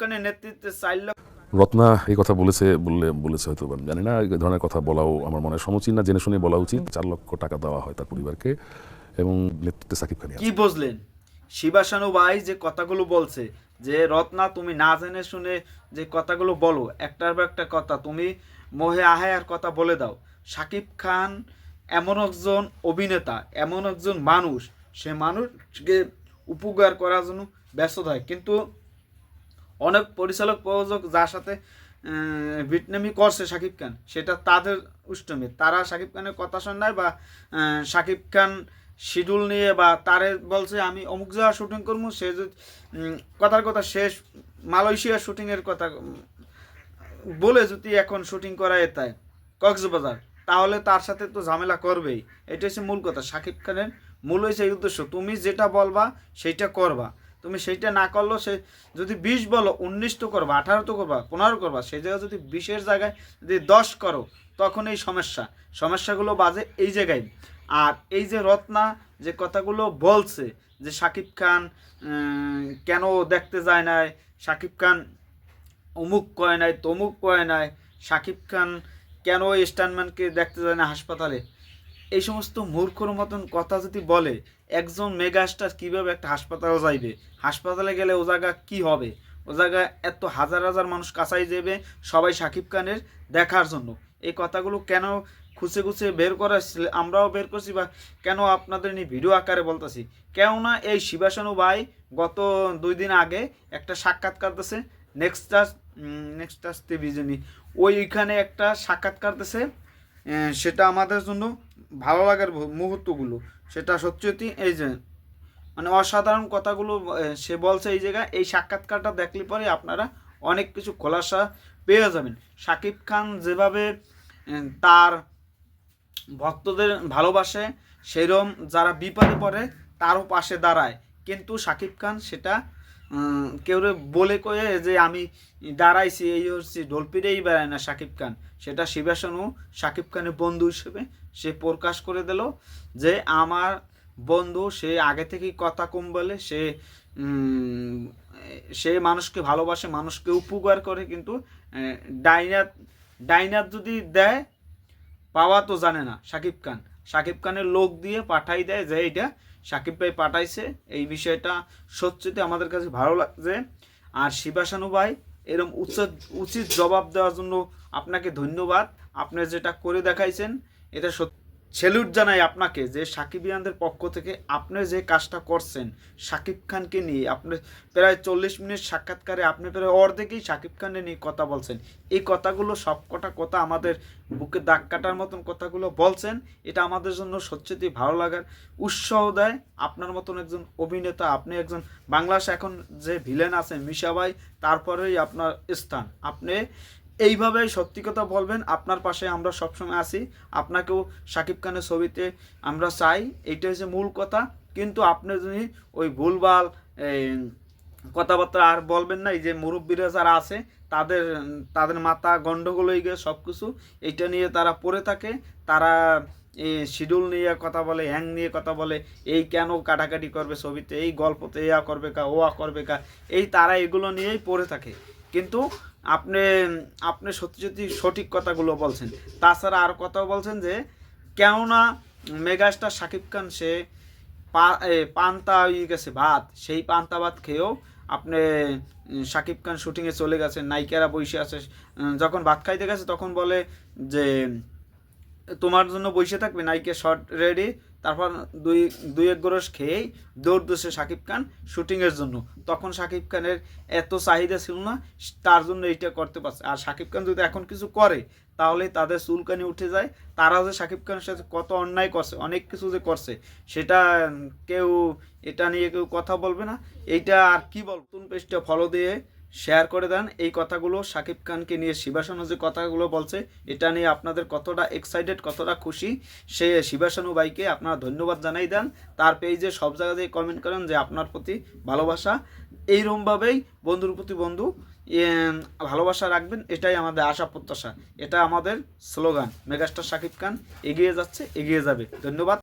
খানের নেতৃত্বে চার লক্ষ রত্না এই কথা বলেছে বললে বলেছে হয়তো আমি জানি না এই ধরনের কথা বলাও আমার মনে হয় সমীচীন না জেনে শুনে বলা উচিত। চার লক্ষ টাকা দেওয়া হয় তার পরিবারকে এবং নেতৃত্বে সাকিব খান কি বুঝলেন? শিবাসানু ভাই যে কথাগুলো বলছে যে রত্না তুমি না জেনে শুনে যে কথাগুলো বলো একটার পর একটা কথা তুমি মোহে আহে আর কথা বলে দাও। সাকিব খান এমন একজন অভিনেতা এমন একজন মানুষ সে মানুষকে উপকার করার জন্য ব্যস্ত থাকে। কিন্তু অনেক পরিচালক প্রযোজক যার সাথে ভিটনামি করছে শাকিব খান সেটা তাদের উষ্টমি তারা শাকিব খানের কথা শোনায় বা আহ, শাকিব খান শিডিউল নিয়ে বা তারে বলছে আমি অমুক জায়গা শুটিং করব সে যদি কথার কথা শেষ মালয়েশিয়া শুটিংয়ের কথা বলে যদি এখন শুটিং করায় তাই কক্সবাজার তাহলে তার সাথে তো ঝামেলা করবেই। এটা হচ্ছে মূল কথা। শাকিব খানের মূল হয়েছে এই উদ্দেশ্য। তুমি যেটা বলবা সেইটা করবা। তুমি সেইটা না করলেও সে যদি বিশ বলো, উনিশ তো করবা, আঠারো তো করবা, পনেরো করবা সেই জায়গায় যদি বিশের জায়গায় যদি দশ করো, তখন এই সমস্যা। সমস্যাগুলো বাজে এই জায়গায়। আর এই যে রত্না যে কথাগুলো বলছে, যে শাকিব খান কেন দেখতে যায় নাই শাকিব খান অমুক কয় নাই, তমুক কয় নাই শাকিব খান কেন স্টানম্যানকে দেখতে যায় না হাসপাতালে? এই সমস্ত মূর্খর মতন কথা যদি বলে একজন মেগাস্টার কীভাবে একটা হাসপাতালে যাইবে? হাসপাতালে গেলে ও জায়গা কী হবে? ও জায়গায় এত হাজার হাজার মানুষ কাছাই যাবে সবাই সাকিব খানের দেখার জন্য। এই কথাগুলো কেন খুঁজে খুঁজে বের করা আমরাও বের করছি বা কেন আপনাদের নিয়ে ভিডিও আকারে বলতেছি? কেননা এই শিবাসানু ভাই গত দুই দিন আগে একটা সাক্ষাৎকার দিয়েছে নেক্সটাস নেক্সটাস টেলিভিশনই ওইখানে একটা সাক্ষাৎকার আহ, সেটা আমাদের জন্য ভালো লাগার মুহূর্তগুলো। সেটা সত্যি এই যে মানে অসাধারণ কথাগুলো সে বলছে এই জায়গায়, এই সাক্ষাৎকারটা দেখলে পরে আপনারা অনেক কিছু খোলাসা পেয়ে যাবেন। সাকিব খান যেভাবে তার ভক্তদের ভালোবাসে, সেরম যারা বিপদে পড়ে তারও পাশে দাঁড়ায়। কিন্তু সাকিব খান সেটা কেউ বলে কয়ে যে আমি দাঁড়াইছি এই হচ্ছি ঢোলপিরেই বেড়ায় না শাকিব খান। সেটা শিবাসনু শাকিব খানের বন্ধু হিসেবে সে প্রকাশ করে দিল যে আমার বন্ধু সে আগে থেকেই কথা কম বলে সে সে মানুষকে ভালোবাসে মানুষকে উপকার করে কিন্তু আহ, ডাইনাত ডাইনাত যদি দেয় পাওয়া তো জানে না শাকিব খান। শাকিব খানের লোক দিয়ে পাঠাই দেয় যে এটা সাকিব ভাই পাঠাইছে। এই বিষয়টা সত্যিতে আমাদের কাছে ভালো লাগছে। আর শিবাসানু ভাই এরম উচ্চ উচিত জবাব দেওয়ার জন্য আপনাকে ধন্যবাদ। আপনি যেটা করে দেখাইছেন, এটা সত্যি সেলুট জানাই আপনাকে যে সাকিবিয়ানদের পক্ষ থেকে আপনি যে কাজটা করছেন শাকিব খানকে নিয়ে আপনি প্রায় চল্লিশ মিনিট সাক্ষাৎকারে আপনি প্রায় অর্ধেকেই শাকিব খানের নিয়ে কথা বলছেন। এই কথাগুলো সব কটা কথা আমাদের বুকে দাগ কাটার মতন কথাগুলো বলছেন। এটা আমাদের জন্য সত্যিই ভালো লাগার উৎসাহ দেয়। আপনার মতন একজন অভিনেতা, আপনি একজন বাংলাদেশ এখন যে ভিলেন আছেন মিশাবাই তারপরেই আপনার স্থান। আপনি এইভাবে সত্যি কথা বলবেন, আপনার পাশে আমরা সবসময় আছি। আপনাকেও শাকিব খানের ছবিতে আমরা চাই এইটা হচ্ছে মূল কথা। কিন্তু আপনি যদি ওই ভুলভাল কথাবার্তা আর বলবেন না, এই যে মুরব্বীরা যারা আছে, তাদের তাদের মাথা গন্ডগোল হয়ে গিয়ে সব কিছু এইটা নিয়ে তারা পড়ে থাকে। তারা এই শিডিউল নিয়ে কথা বলে, হ্যাং নিয়ে কথা বলে, এই কেন কাটাকাটি করবে ছবিতে, এই গল্পতে ইয়া করবে কা ওয়া করবে কা, এই তারা এগুলো নিয়েই পড়ে থাকে। কিন্তু আপনি আপনি সত্যি সত্যি সঠিক কথাগুলো বলছেন। তাছাড়া আর কথাও বলছেন যে, কেননা মেগাস্টার শাকিব খান, সে পান্তা হয়ে গেছে ভাত। সেই পান্তা ভাত খেয়েও আপনি শাকিব খান শুটিংয়ে চলে গেছে নায়িকারা বসে আছে যখন ভাত খাইতে গেছে তখন বলে যে তোমার জন্য বসে থাকবে নায়িকা শর্ট রেডি, তারপর দুই দুই এক গ্রস খেয়েই দৌড় দোষে শাকিব খান শুটিংয়ের জন্য। তখন শাকিব খানের এত চাহিদা ছিল না, তার জন্য এইটা করতে পারছে। আর শাকিব খান যদি এখন কিছু করে, তাহলে তাদের চুলকানি উঠে যায়। তারা যে শাকিব খানের সাথে কত অন্যায় করছে, অনেক কিছু যে করছে, সেটা কেউ, এটা নিয়ে কেউ কথা বলবে না। এইটা আর কি বল নতুন পেজটা ফলো দিয়ে শেয়ার করে দেন। এই কথাগুলো শাকিব খানকে নিয়ে শিবাসানু যে কথাগুলো বলছে, এটা নিয়ে আপনাদের কতটা এক্সাইটেড কতটা খুশি, সে শিবাসানু ভাইকে আপনারা ধন্যবাদ জানাই দেন। তার পেজে সব জায়গাতেই কমেন্ট করেন যে আপনার প্রতি ভালোবাসা। এইরকমভাবেই বন্ধুর প্রতি বন্ধু ভালোবাসা রাখবেন, এটাই আমাদের আশা প্রত্যাশা। এটা আমাদের স্লোগান মেগাস্টার শাকিব খান এগিয়ে যাচ্ছে, এগিয়ে যাবে। ধন্যবাদ।